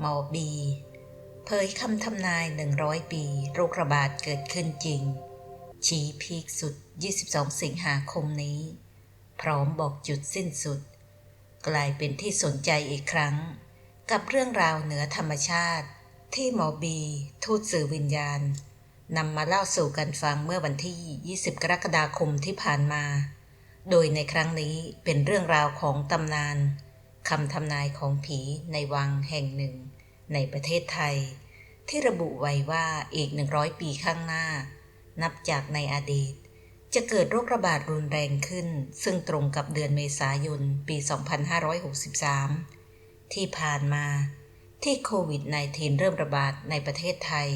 หมอบีเผยคำทำนาย 100 ปี โรคระบาดเกิดขึ้นจริง ชี้พีคสุด 22 สิงหาคมนี้ พร้อมบอกจุดสิ้นสุด กลายเป็นที่สนใจอีกครั้ง กับเรื่องราวเหนือธรรมชาติ ที่หมอบี ทูตสื่อวิญญาณนำมาเล่าสู่กันฟังเมื่อวันที่ 20 กรกฎาคมที่ผ่านมา โดยในครั้งนี้เป็นเรื่องราวของตำนานคำทำนายของผีในวังแห่งหนึ่ง ในประเทศไทย ที่ระบุไว้ว่าอีก 100 ปีข้างหน้า นับจากในอดีต จะเกิดโรคระบาดรุนแรงขึ้น ซึ่งตรงกับเดือนเมษายน ปี 2563 ที่ผ่านมาที่โควิด -19 เริ่มระบาดในประเทศไทย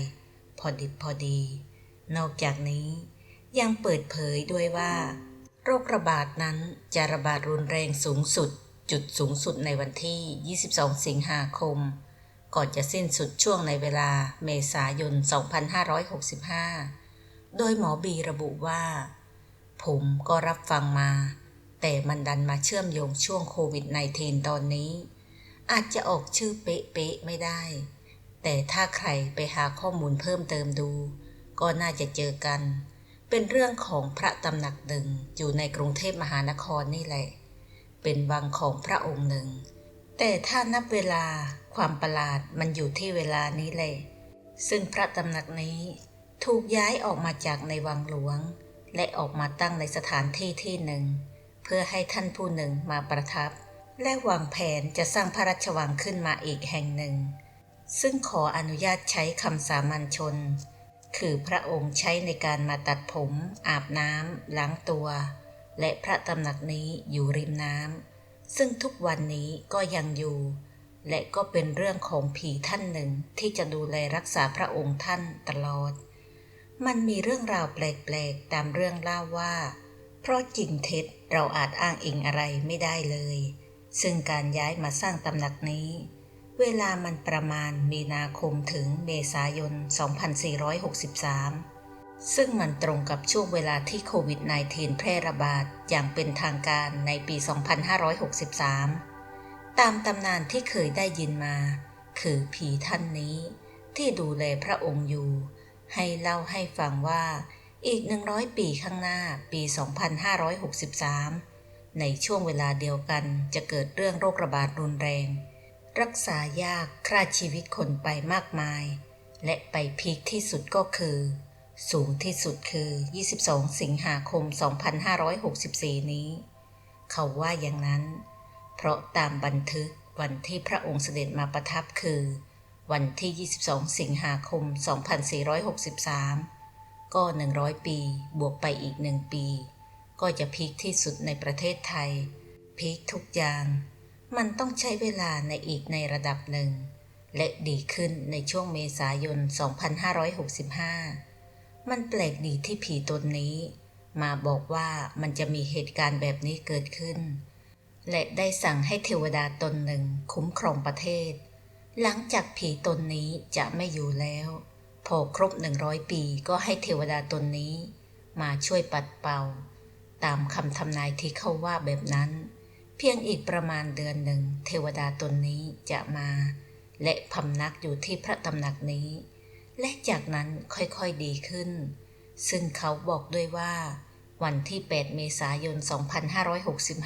พอดิบพอดี นอกจากนี้ยังเปิดเผยด้วยว่า โรคระบาดนั้นจะระบาดรุนแรงสูงสุด จุดสูงสุดในวันที่ 22 สิงหาคม ก่อนจะสิ้นสุดช่วงในเวลาเมษายน 2565 โดยหมอบีระบุว่า ผมก็รับฟังมา แต่มันดันมาเชื่อมโยงช่วงโควิด -19 ตอนนี้ อาจจะออกชื่อเป๊ะๆไม่ได้ แต่ถ้าใครไปหาข้อมูลเพิ่มเติมดู ก็น่าจะเจอกัน เป็นเรื่องของพระตำหนักหนึ่งอยู่ในกรุงเทพมหานครนี่แหละ เป็นวังของพระองค์หนึ่ง แต่ถ้านับเวลาความประหลาดมันอยู่ที่เวลานี้แหละซึ่งพระตำหนักนี้ถูกย้ายออกมาจากในวังหลวง และออกมาตั้งในสถานที่ที่หนึ่ง เพื่อให้ท่านผู้หนึ่งมาประทับ และวางแผนจะสร้างพระราชวังขึ้นมาอีกแห่งหนึ่ง ซึ่งขออนุญาตใช้คำสามัญชน คือพระองค์ใช้ในการมาตัดผม อาบน้ำล้างตัว และพระตำหนักนี้อยู่ริมน้ำ ซึ่งทุกวันนี้ก็ยังอยู่ และก็เป็นเรื่องของผีท่านหนึ่งที่จะดูแลรักษาพระองค์ท่านตลอด มันมีเรื่องราวแปลกๆตามเรื่องเล่าว่า เพราะจริงเท็จเราอาจอ้างอิงอะไรไม่ได้เลย ซึ่งการย้ายมาสร้างตำหนักนี้ เวลามันประมาณมีนาคมถึงเมษายน 2463 ซึ่งมันตรงกับช่วงเวลาที่โควิด -19 แพร่ระบาดอย่างเป็นทางการในปี 2563 ตามตำนานที่เคยได้ยินมา คือผีท่านนี้ ที่ดูแลพระองค์อยู่ ให้เล่าให้ฟังว่าอีก 100 ปีข้างหน้าปี 2563 ในช่วงเวลาเดียวกันจะเกิดเรื่องโรคระบาดรุนแรง รักษายากฆ่าชีวิตคนไปมากมาย และไปพีคที่สุดก็คือ สูงที่สุดคือ 22 สิงหาคม 2564 นี้ เขาว่าอย่างนั้น เพราะตามบันทึกวันที่พระองค์เสด็จมาประทับคือ วันที่ 22 สิงหาคม 2463 ก็ 100 ปี บวกไปอีกหนึ่งปี ก็จะพีคที่สุดในประเทศไทย พีคทุกอย่าง มันต้องใช้เวลาในอีกในระดับหนึ่ง และดีขึ้นในช่วงเมษายน 2565 มันแปลกดีที่ผีตนนี้ มาบอกว่ามันจะมีเหตุการณ์แบบนี้เกิดขึ้น และได้สั่งให้เทวดาตนหนึ่งคุ้มครองประเทศ หลังจากผีตนนี้จะไม่อยู่แล้ว พอครบหนึ่งร้อยปีก็ให้เทวดาตนนี้ มาช่วยปัดเป่า ตามคำทำนายที่เขาว่าแบบนั้น เพียงอีกประมาณเดือนหนึ่ง เทวดาตนนี้จะมา และพำนักอยู่ที่พระตำหนักนี้ และจากนั้นค่อยๆดีขึ้น ซึ่งเขาบอกด้วยว่า วันที่ 8 เมษายน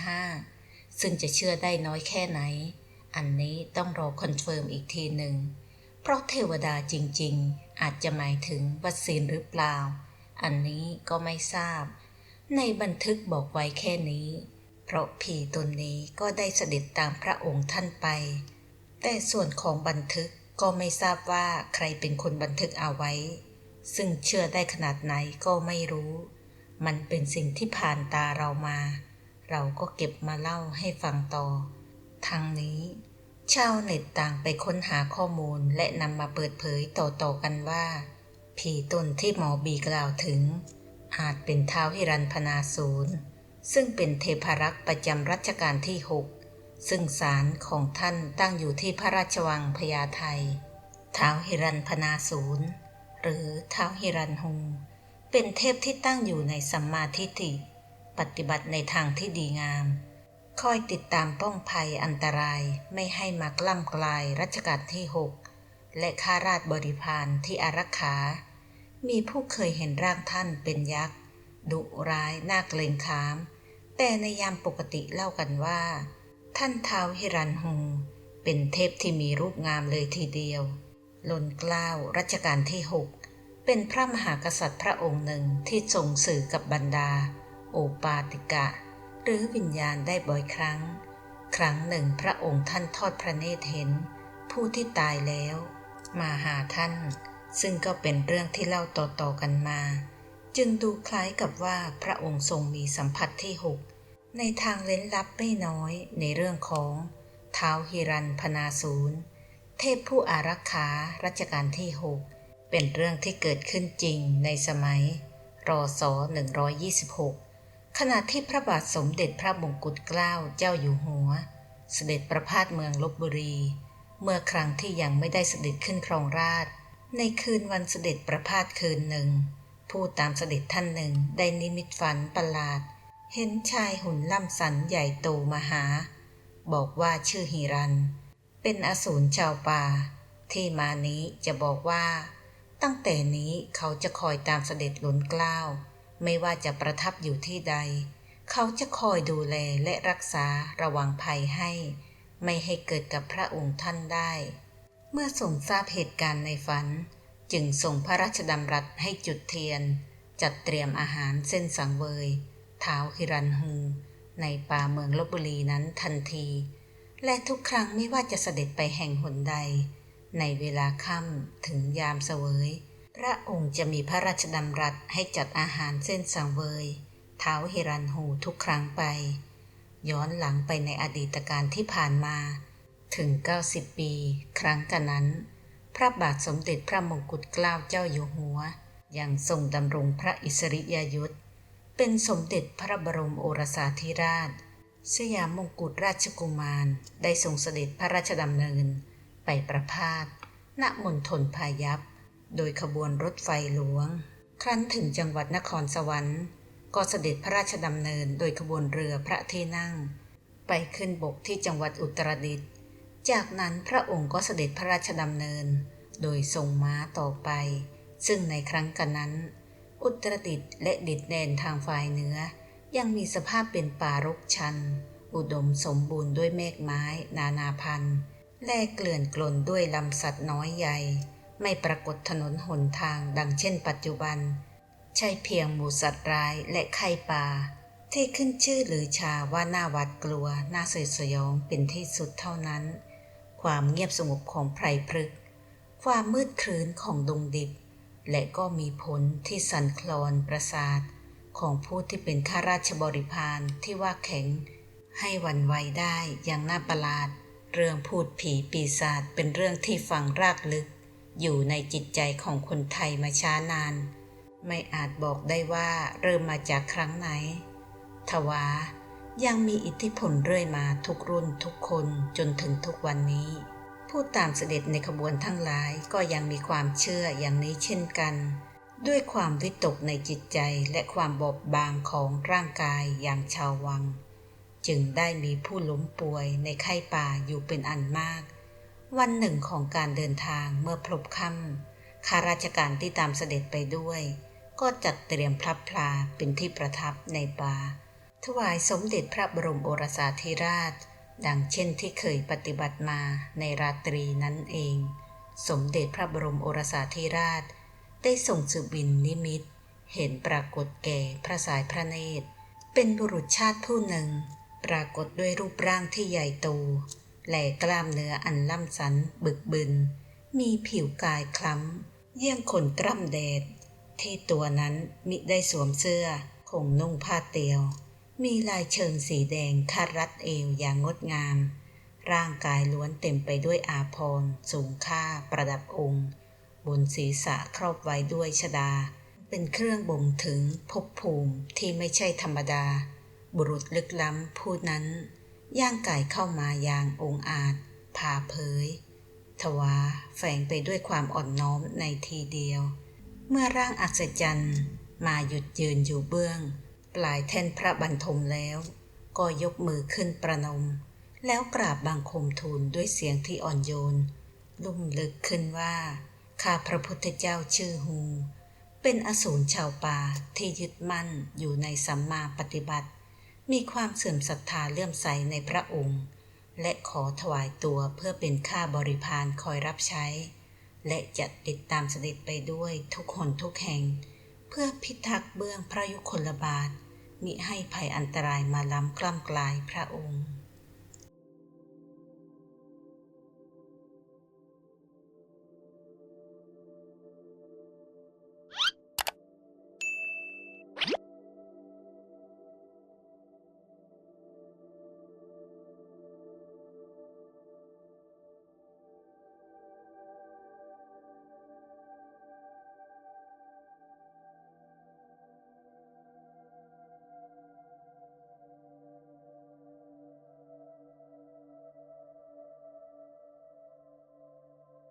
2565 ซึ่งจะเชื่อได้น้อยแค่ไหน อันนี้ต้องรอคอนเฟิร์มอีกทีหนึ่ง เพราะเทวดาจริงๆ อาจจะหมายถึงวัคซีนหรือเปล่า อันนี้ก็ไม่ทราบ ในบันทึกบอกไว้แค่นี้ เพราะผีตนนี้ก็ได้เสด็จตามพระองค์ท่านไป แต่ส่วนของบันทึก ก็ไม่ทราบว่าใครเป็นคนบันทึกเอาไว้ ซึ่งเชื่อได้ขนาดไหนก็ไม่รู้ มันเป็นสิ่งที่ผ่านตาเรามา เราก็เก็บมาเล่าให้ฟังต่อ ทางนี้ชาวเน็ตต่างไปค้นหาข้อมูลและนำมาเปิดเผยต่อๆกันว่า ผีตนที่หมอบีกล่าวถึง อาจเป็นท้าวฮิรันพนาศูนย์ซึ่งเป็นเทพรักษ์ประจำรัชกาลที่6 ซึ่งศาลของท่านตั้งอยู่ที่พระราชวังพญาไทท้าวฮิรันพนาศูนย์หรือท้าวฮิรันฮูเป็นเทพที่ตั้งอยู่ในสัมมาทิฏฐิ ปฏิบัติในทางที่ดีงาม คอยติดตามป้องภัยอันตรายไม่ให้มากล่ำกลายรัชกาลที่หกและข้าราชบริพารที่อารักขา มีผู้เคยเห็นร่างท่านเป็นยักษ์ ดุร้ายน่าเกรงขาม แต่ในยามปกติเล่ากันว่า ท่านท้าวฮิรันฮูเป็นเทพที่มีรูปงามเลยทีเดียวลนเกล้ารัชกาลที่หกเป็นพระมหากษัตริย์พระองค์หนึ่งที่ทรงสื่อกับบรรดา โอปาติกะ หรือวิญญาณได้บ่อยครั้ง ครั้งหนึ่งพระองค์ท่านทอดพระเนตรเห็น ผู้ที่ตายแล้ว มาหาท่าน ซึ่งก็เป็นเรื่องที่เล่าต่อๆกันมา จึงดูคล้ายกับว่าพระองค์ทรงมีสัมผัสที่หก ในทางเล้นลับไม่น้อยในเรื่องของท้าวฮิรันพนาศูนย์เทพผู้อารักขารัชกาลที่หกเป็นเรื่องที่เกิดขึ้นจริงในสมัย รศ 126 ขณะที่พระบาทสมเด็จพระมงกุฎเกล้าเจ้าอยู่หัว เสด็จประพาสเมืองลบบุรี เมื่อครั้งที่ยังไม่ได้เสด็จขึ้นครองราช ในคืนวันเสด็จประพาสคืนหนึ่ง ผู้ตามเสด็จท่านหนึ่งได้นิมิตฝันประหลาด เห็นชายหุ่นล่ำสันใหญ่โตมาหา บอกว่าชื่อฮิรัน เป็นอสูรชาวป่า ที่มานี้จะบอกว่า ตั้งแต่นี้เขาจะคอยตามเสด็จหลุนกล้าว ไม่ว่าจะประทับอยู่ที่ใด เขาจะคอยดูแลและรักษาระวังภัยให้ ไม่ให้เกิดกับพระองค์ท่านได้ เมื่อทรงทราบเหตุการณ์ในฝัน จึงส่งพระราชดำรัสให้จุดเทียน จัดเตรียมอาหารเส้นสังเวย ท้าวฮิรันฮูในป่าเมืองลบบุรีนั้นทันที และทุกครั้งไม่ว่าจะเสด็จไปแห่งหนใด ในเวลาค่ำถึงยามเสวย พระองค์จะมีพระราชดำรัสให้จัดอาหารเส้นสังเวยเท้าวฮิรันฮูทุกครั้งไป ย้อนหลังไปในอดีตการที่ผ่านมา ถึง 90 ปี ครั้งกันนั้น พระบาทสมเด็จพระมงกุฎเกล้าเจ้าอยู่หัว ยังทรงดำรงพระอิสริยยศ เป็นสมเด็จพระบรมโอรสาธิราช สยามมงกุฎราชกุมารได้ทรงเสด็จพระราชดำเนิน ไปประพาสณมณฑลพายัพ โดยขบวนรถไฟหลวง ครั้นถึงจังหวัดนครสวรรค์ ก็เสด็จพระราชดำเนินโดยขบวนเรือพระที่นั่ง ไปขึ้นบกที่จังหวัดอุตรดิตถ์จากนั้นพระองค์ก็เสด็จพระราชดำเนิน โดยทรงม้าต่อไป ซึ่งในครั้งกันนั้น อุตรดิตถ์และดิดแดนทางฝ่ายเหนือ ยังมีสภาพเป็นป่ารกชัน อุดมสมบูรณ์ด้วยเมฆไม้ นานาพันธุ์และเกลื่อนกลนด้วยลำสัตว์น้อยใหญ่ ไม่ปรากฏถนนหนทางดังเช่นปัจจุบัน ใช่เพียงหมูสัตว์ร้ายและไข่ป่า ที่ขึ้นชื่อหรือชาว่าน่าหวาดกลัวน่าสยดสยองเป็นที่สุดเท่านั้น ความเงียบสงบของไพรพฤกษ์ความมืดครื้นของดงดิบ และก็มีผลที่สั่นคลอนประสาท ของผู้ที่เป็นข้าราชบริพารที่ว่าแข็ง ให้วันไวได้อย่างน่าประหลาด เรื่องพูดผีปีศาจเป็นเรื่องที่ฝังรากลึก อยู่ในจิตใจของคนไทยมาช้านาน ไม่อาจบอกได้ว่าเริ่มมาจากครั้งไหน ทว่ายังมีอิทธิพลเรื่อยมาทุกรุ่นทุกคนจนถึงทุกวันนี้ ผู้ตามเสด็จในขบวนทั้งหลายก็ยังมีความเชื่ออย่างนี้เช่นกัน ด้วยความวิตกในจิตใจและความบอบบางของร่างกายอย่างชาววัง จึงได้มีผู้ล้มป่วยในไข้ป่าอยู่เป็นอันมาก วันหนึ่งของการเดินทางเมื่อพลบค่ำข้าราชการที่ตามเสด็จไปด้วย ก็จัดเตรียมพลับพลาเป็นที่ประทับในป่าถวายสมเด็จพระบรมโอรสาธิราช ดังเช่นที่เคยปฏิบัติมาในราตรีนั้นเอง สมเด็จพระบรมโอรสาธิราช ได้ส่งสืบบินนิมิต เห็นปรากฏแก่พระสายพระเนตร เป็นบุรุษชาติผู้หนึ่ง ปรากฏด้วยรูปร่างที่ใหญ่โตแหล่กล้ามเนื้ออันล่ำสันบึกบึน มีผิวกายคล้ำ เยี่ยงคนกล้ำแดด ที่ตัวนั้นมิได้สวมเสื้อคงนุ่งผ้าเตียว มีลายเชิงสีแดงคาดรัดเอวอย่างงดงาม ร่างกายล้วนเต็มไปด้วยอาภรสูงค่าประดับองค์ บนศีรษะครอบไว้ด้วยชดา เป็นเครื่องบ่งถึงภพภูมิที่ไม่ใช่ธรรมดา บุรุษลึกล้ำผู้นั้น ย่างกายเข้ามาอย่างองอาจผ่าเผย ทว่าแฝงไปด้วยความอ่อนน้อมในทีเดียว เมื่อร่างอัศจรรย์มาหยุดยืนอยู่เบื้อง ปลายแท่นพระบรรทมแล้ว ก็ยกมือขึ้นประนม แล้วกราบบังคมทูลด้วยเสียงที่อ่อนโยน ลุ่มลึกขึ้นว่าข้าพระพุทธเจ้าชื่อฮู เป็นอสูรชาวป่าที่ยึดมั่นอยู่ในสัมมาปฏิบัติ มีความเสื่อมศรัทธาเลื่อมใสในพระองค์ และขอถวายตัวเพื่อเป็นข้าบริพารคอยรับใช้ และจะติดตามเสด็จไปด้วยทุกคนทุกแห่ง เพื่อพิทักษ์เบื้องพระยุคลบาท มิให้ภัยอันตรายมาล้ำกล้ำกลายพระองค์